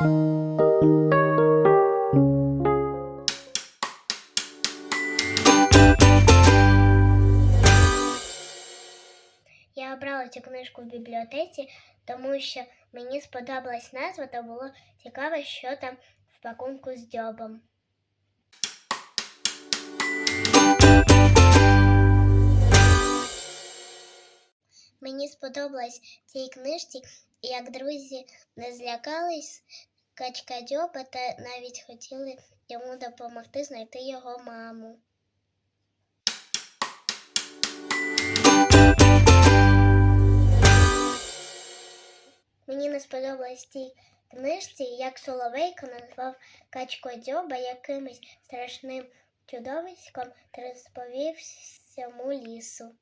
Я обрала цю книжку в бібліотеці, тому що мені сподобалась назва та було цікаво, що там в пакунку з дьобом. Мені сподобалось цій книжці, як друзі не злякались, качка дзьоба та навіть хотіли йому допомогти знайти його маму. Мені не сподобалось в цій книжці, як Соловейко назвав качку дзьоба якимось страшним чудовиськом та розповів всьому лісу.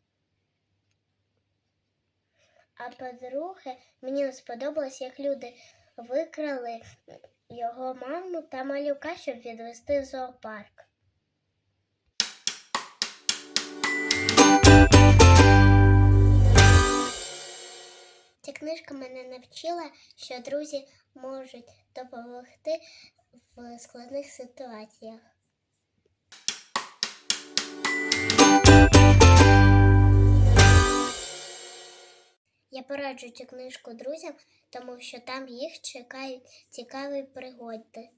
А по-друге, мені не сподобалось, як люди викрали його маму та малюка, щоб відвести в зоопарк. Ця книжка мене навчила, що друзі можуть допомогти в складних ситуаціях. Я цю книжку друзям, тому що там їх чекають цікаві пригоди.